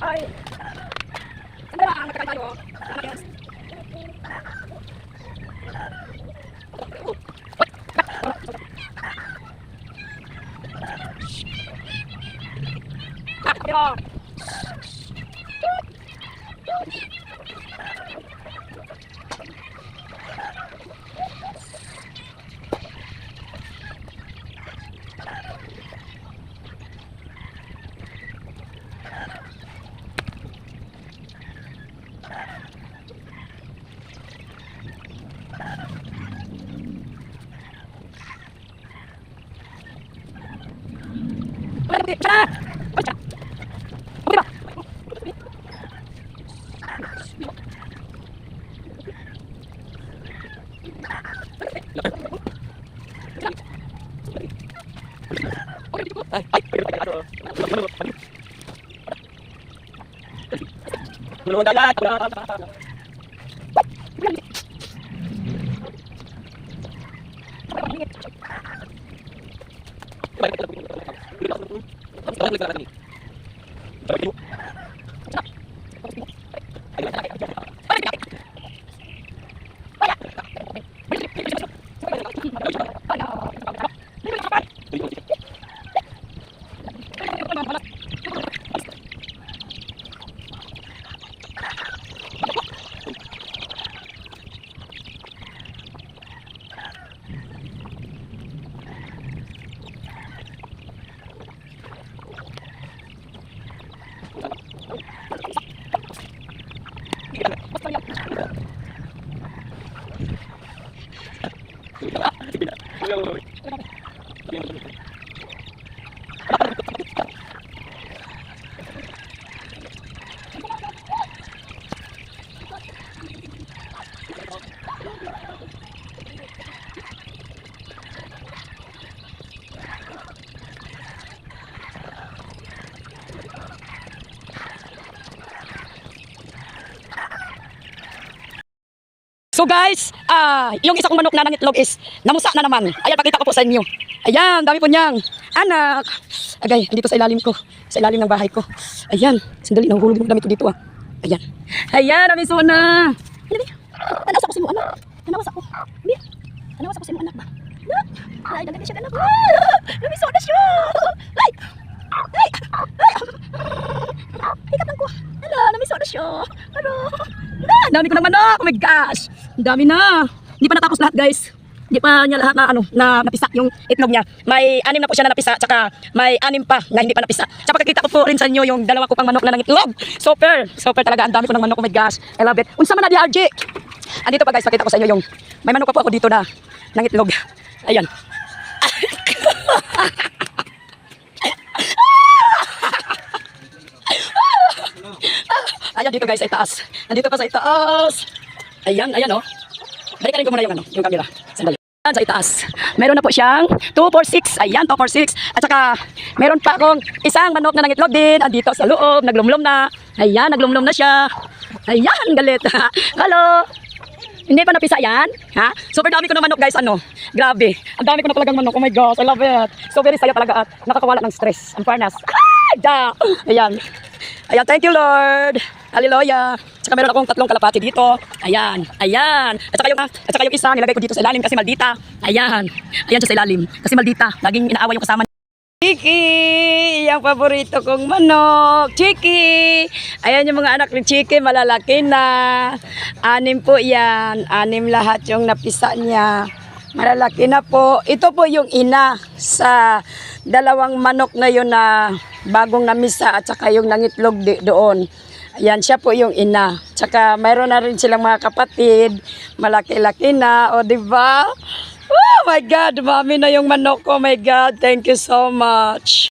Bye. Pwede, tara! Pwede! Tulungan dagat. Balik いな。So guys, ah, yung isa kong manok na nangitlog is namusa na naman. Ayan, pakita ko po sa inyo. Ayan, dami po niyang anak. Agay, dito sa ilalim ko. Sa ilalim ng bahay ko. Ayan, sandali, nahuhulog yung damit ko dito ah. Ayan. Ayan, namiso na. Ayan, ayan. Tanawas ako sa mo anak. Tanawas ako. Ayan. Tanawas ako sa mo anak ba? Anak. Ay, naganda siya anak. Ah, Namiso na siya. Ay. Ay. Ay. Ay, katang ko. Ala, namiso na siya. Ano? Na, dami ko ng manok. Oh my gosh. Dami na. Hindi pa natapos lahat, guys. Hindi pa niya lahat na ano, na napisa yung itlog niya. May anim na po siya na napisa, tsaka may anim pa na hindi pa napisa. Tsaka pagkakita ko po rin sa inyo yung dalawa ko pang manok na nangitlog. Super! Super talaga. Ang dami ko ng manok. Oh my gosh. I love it. Unsa man na di RJ? Andito pa guys, pakita ko sa inyo yung may manok pa po ako dito na nangitlog. Ayan. Ayan dito guys, ay taas. Nandito pa sa itaas. Ayan, ayan oh. Balikan ko muna yung ano, yung camera. Sandali. Ayan sa itaas. Meron na po siyang 246. Ayan, 246. At saka, meron pa akong isang manok na nangitlog din. Andito sa loob, naglumlum na. Ayan, naglumlum na siya. Ayan, galit. Hello. Hindi pa napisa yan? Ha? Super dami ko ng manok guys, ano? Grabe. Ang dami ko na talagang manok. Oh my gosh, I love it. So very saya talaga at nakakawala ng stress. Ang fairness. Ah, da! Ayan. Ayan, thank you Lord. Hallelujah. Tsaka meron akong tatlong kalapati dito. Ayan, ayan. At saka yung, at saka yung isa, nilagay ko dito sa ilalim kasi maldita. Ayan. Ayan sa ilalim. Kasi maldita. Laging inaawa yung kasama Chiki! Yung paborito kong manok. Chiki! Ayan yung mga anak ni Chiki, malalaki na. Anim po yan. Anim lahat yung napisa niya. Malalaki na po. Ito po yung ina sa dalawang manok na yun na bagong namisa at saka yung nangitlog doon. Ayan, siya po yung ina. Tsaka mayroon na rin silang mga kapatid. Malaki-laki na. O, ba? Oh my God, mami na yung manok ko. Oh my God, thank you so much.